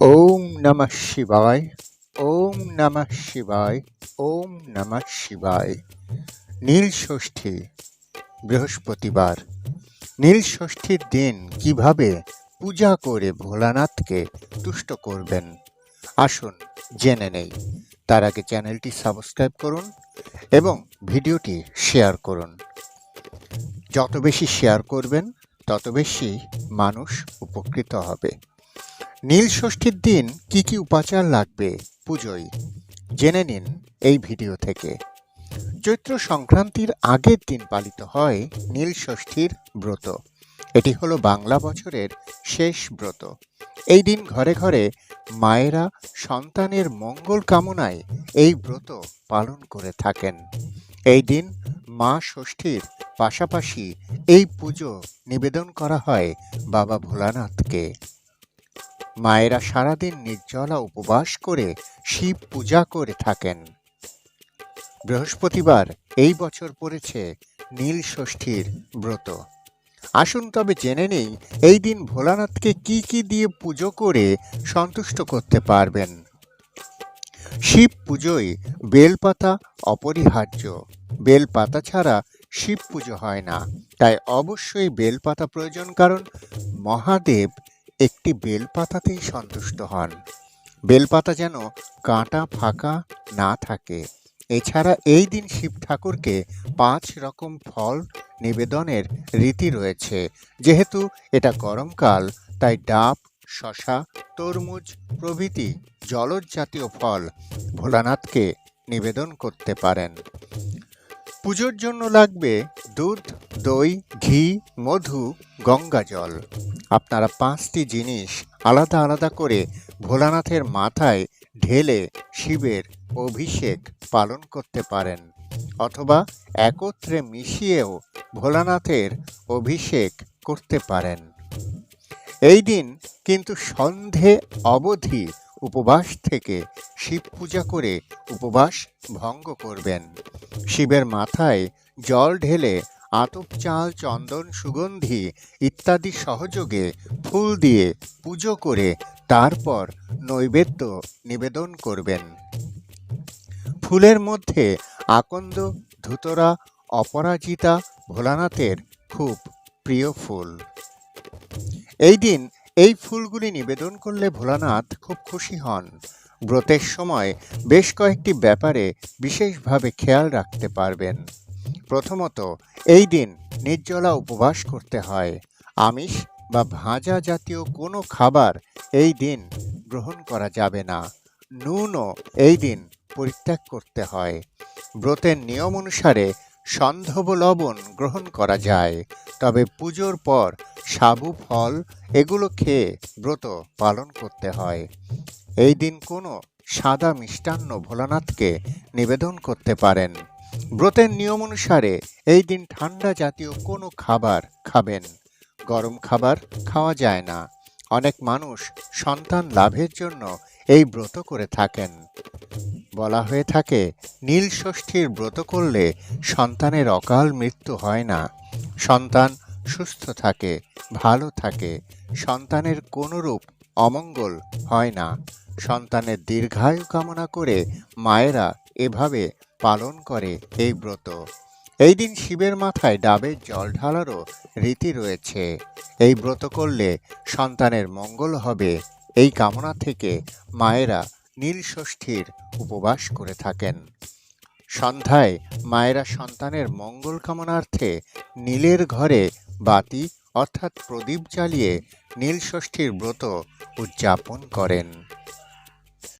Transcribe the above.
ওম নমঃ শিবায় ওম নমঃ শিবায় ওম নমঃ শিবায় নীল ষষ্ঠী, বৃহস্পতিবার। নীল ষষ্ঠীর দিন কীভাবে পূজা করে ভোলানাথকে তুষ্ট করবেন? আসুন জেনে নেই। তার আগে চ্যানেলটি সাবস্ক্রাইব করুন এবং ভিডিওটি শেয়ার করুন। যত বেশি শেয়ার করবেন, তত বেশি মানুষ উপকৃত হবে। নীল ষষ্ঠীর দিন কি কি উপাচার লাগবে পুজোয়? জেনে নিন এই ভিডিও থেকে। চৈত্র সংক্রান্তির আগের দিন পালিত হয় নীল ষষ্ঠীর ব্রত। এটি হলো বাংলা বছরের শেষ ব্রত। এই দিন ঘরে ঘরে মায়েরা সন্তানের মঙ্গল কামনায় এই ব্রত পালন করে থাকেন। এই দিন মা ষষ্ঠীর পাশাপাশি এই পুজো নিবেদন করা হয় বাবা ভোলানাথকে। মায়েরা সারাদিন নির্জলা উপবাস করে শিব পূজা করে থাকেন। বৃহস্পতিবার এই বছর পড়েছে নীল ষষ্ঠীর ব্রত। আসুন তবে জেনে নেই, এই দিন ভোলানাথকে কি কি দিয়ে পুজো করে সন্তুষ্ট করতে পারবেন। শিব পুজোয় বেলপাতা অপরিহার্য। বেলপাতা ছাড়া শিব পুজো হয় না। তাই অবশ্যই বেলপাতা প্রয়োজন, কারণ মহাদেব একটি বেলপাতাতেই সন্তুষ্ট হন। বেলপাতা যেন কাঁটা ফাঁকা না থাকে। এছাড়া এই দিন শিব ঠাকুরকে পাঁচ রকম ফল নিবেদনের রীতি রয়েছে। যেহেতু এটা গরমকাল, তাই ডাব, শশা, তরমুজ প্রভৃতি জলজ জাতীয় ফল ভোলানাথকে নিবেদন করতে পারেন। পুজোর জন্য লাগবে দুধ, দই ঘি, মধু, গঙ্গা জল। আপনারা পাঁচটি জিনিস আলাদা আলাদা করে ভোলানাথের মাথায় ঢেলে শিবের অভিষেক পালন করতে পারেন অথবা একত্রে মিশিয়েও ভোলানাথের অভিষেক করতে পারেন। এই দিন কিন্তু সন্ধে অবধি উপবাস থেকে শিব পূজা করে উপবাস ভঙ্গ করবেন। শিবের মাথায় জল ঢেলে আতপ চাল চন্দন, সুগন্ধি ইত্যাদি সহযোগে ফুল দিয়ে পুজো করে তারপর নৈবেদ্য নিবেদন করবেন। ফুলের মধ্যে আকন্দ, ধুতরা, অপরাজিতা, ভোলানাথের খুব প্রিয় ফুল। এই দিন এই ফুলগুলি নিবেদন করলে ভোলানাথ খুব খুশি হন। ব্রতের সময় বেশ কয়েকটি ব্যাপারে বিশেষভাবে খেয়াল রাখতে পারবেন। প্রথমত, এই দিন নির্জলা উপবাস করতে হয়। আমিষ বা ভাজা জাতীয় কোনো খাবার এই দিন গ্রহণ করা যাবে না। নুনও এই দিন পরিত্যাগ করতে হয়। ব্রতের নিয়ম অনুসারে সন্ধব লবণ গ্রহণ করা যায়। তবে পুজোর পর সাবু ফল এগুলো খেয়ে ব্রত পালন করতে হয়। এই দিন কোনো সাদা মিষ্টান্ন ভোলানাথকে নিবেদন করতে পারেন। ব্রতের নিয়ম অনুসারে এই দিন ঠান্ডা জাতীয় কোনো খাবার খাবেন। গরম খাবার খাওয়া যায় না। অনেক মানুষ সন্তান লাভের জন্য এই ব্রত করে থাকেন। বলা হয়ে থাকে, নীল ষষ্ঠীর ব্রত করলে সন্তানের অকাল মৃত্যু হয় না। সন্তান সুস্থ থাকে, ভালো থাকে। সন্তানের কোনরূপ অমঙ্গল হয় না। সন্তানের দীর্ঘায়ু কামনা করে মায়েরা এভাবে পালন করে এই ব্রত। এই দিন শিবের মাথায় ডাবের জল ঢালারও রীতি রয়েছে। এই ব্রত করলে সন্তানের মঙ্গল হবে। এই কামনা থেকে মায়েরা নীল ষষ্ঠীর উপবাস করে থাকেন। সন্ধ্যায় মায়েরা সন্তানের মঙ্গল কামনার্থে নীলের ঘরে বাতি অর্থাৎ প্রদীপ জ্বালিয়ে নীল ষষ্ঠীর ব্রত উদযাপন করেন।